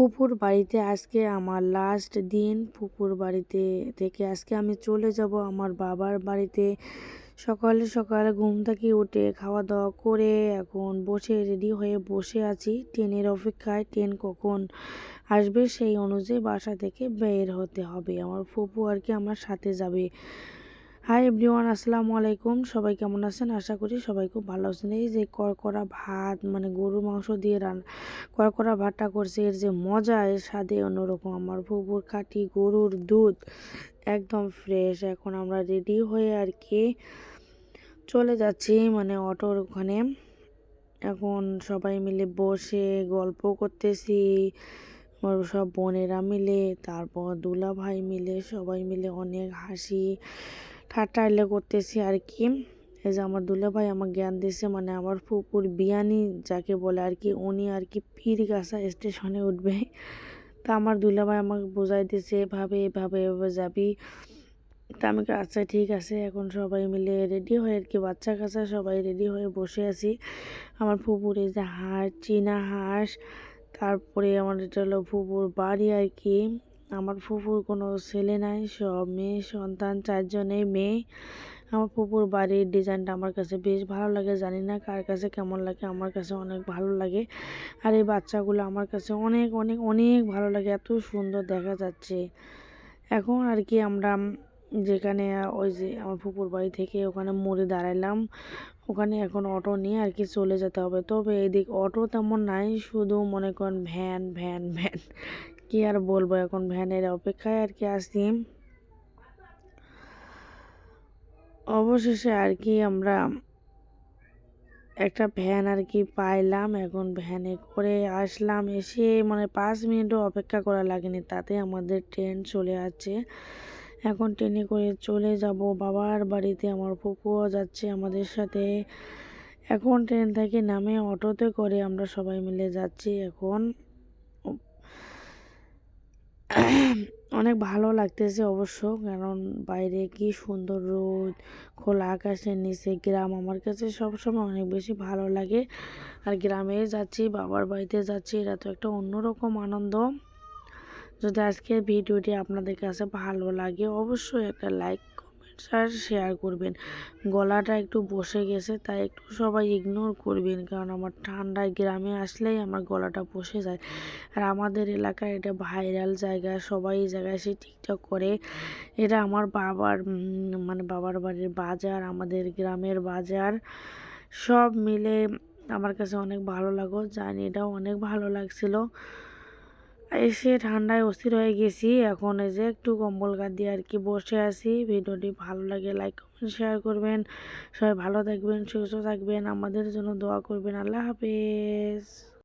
ফুপুর বাড়িতে আজকে আমার লাস্ট দিন ফুপুর বাড়িতে থেকে আজকে আমি চলে যাব আমার বাবার বাড়িতে। সকালে সকালে ঘুম থেকে উঠে খাওয়া দাওয়া করে এখন বসে রেডি হয়ে বসে আছি। ট্রেনের অপেক্ষায় ট্রেন কখন আসবে সেই অনুযায়ী বাসা থেকে বের হতে হবে। আমার ফুপু আর কি আমার সাথে যাবে। হাই এভরিওয়ান আসসালামু আলাইকুম। সবাই কেমন আছেন? আশা করি সবাই খুব ভালো আছেন। এই যে করকরা ভাত মানে গরুর মাংস দিয়ে রান করকরা ভাতটা করছে। এর যে মজা, এর স্বাদে অন্যরকম। আমার ফুপুর খাঁটি গরুর দুধ একদম ফ্রেশ এখন আমরা রেডি হয়ে আর কি চলে যাচ্ছি মানে অটোর ওখানে। এখন সবাই মিলে বসে গল্প করতেছি সব বোনেরা মিলে, তারপর দুলা ভাই মিলে, সবাই মিলে অনেক হাসি। ঠাট্টা এলে করতেছি আর কি। এই যে আমার দুলা ভাই আমার জ্ঞান দিছে মানে আমার ফুপুর বিয়ানি যাকে বলে আর কি, উনি আর কি পীরগাছা স্টেশনে উঠবে। তা আমার দুলা ভাই আমাকে বোঝাই দিছে, এভাবে এভাবে এভাবে যাবি। তা আমি আচ্ছা ঠিক আছে। এখন সবাই মিলে রেডি হয়ে আর কি, বাচ্চা কাচ্চা সবাই রেডি হয়ে বসে আছি। আমার ফুপুর এই যে হাঁস, চীনা হাঁস, তারপরে আমার এটা হলো ফুপুর বাড়ি আর কি। আমার ফুপুর কোনো ছেলে নাই, সব মেয়ে, সন্তান, চারজনেই মেয়ে। আমার ফুপুর বাড়ির ডিজাইনটা আমার কাছে বেশ ভালো লাগে, জানি না কার কাছে কেমন লাগে, আমার কাছে অনেক ভালো লাগে। আর এই বাচ্চাগুলো আমার কাছে অনেক অনেক অনেক ভালো লাগে, এত সুন্দর দেখা যাচ্ছে। এখন আর কি আমরা যেখানে, ওই যে আমার ফুপুর বাড়ি থেকে ওখানে মোড়ে দাঁড়াইলাম। ওখানে এখন অটো নিয়ে আর কি চলে যেতে হবে। তবে এদিক অটো তেমন নাই, শুধু মনে করেন ভ্যান ভ্যান ভ্যান। কি আর বলব এখন ভ্যানের অপেক্ষায় আর কি আসছি অবশেষে আর কি আমরা একটা ভ্যান আর কি পাইলাম। এখন ভ্যানে করে আসলাম। এসে মানে পাঁচ মিনিটও অপেক্ষা করা লাগেনি, তাতে আমাদের ট্রেন চলে আসছে। এখন ট্রেনে করে চলে যাব। বাবার বাড়িতে আমার ফুপুও যাচ্ছে আমাদের সাথে। এখন ট্রেন থেকে নামে অটোতে করে আমরা সবাই মিলে যাচ্ছি। এখন অনেক ভালো লাগতেছে অবশ্য, কারণ বাইরে কি সুন্দর রোদ, খোলা আকাশের নিচে গ্রাম আমার কাছে সবসময় অনেক বেশি ভালো লাগে। আর গ্রামে যাচ্ছি, বাবার বাড়িতে যাচ্ছি এটা তো একটা অন্যরকম আনন্দ। যদি আজকের ভিডিওটি আপনাদের কাছে ভালো লাগে, অবশ্যই একটা লাইক আর শেয়ার করবেন। গলাটা একটু বসে গেছে, তাই একটু সবাই ইগনোর করবেন, কারণ আমার ঠান্ডায় গ্রামে আসলেই আমার গলাটা বসে যায়। আর আমাদের এলাকায় এটা ভাইরাল জায়গা, সবাই এই জায়গায় এসে টিকটক করে। এটা আমার বাবার মানে বাবার বাড়ির বাজার, আমাদের গ্রামের বাজার। সব মিলে আমার কাছে অনেক ভালো লাগো জানি এটাও অনেক ভালো লাগছিল। এসে ঠান্ডায় অস্থির হয়ে গেছি। এখন এই যে একটু কম্বল গা দিয়ে আর কি বসে আছি। ভিডিওটি ভালো লাগে লাইক, কমেন্ট, শেয়ার করবেন। সবাই ভালো থাকবেন, সুস্থ থাকবেন। আমাদের জন্য দোয়া করবেন। আল্লাহ হাফেজ।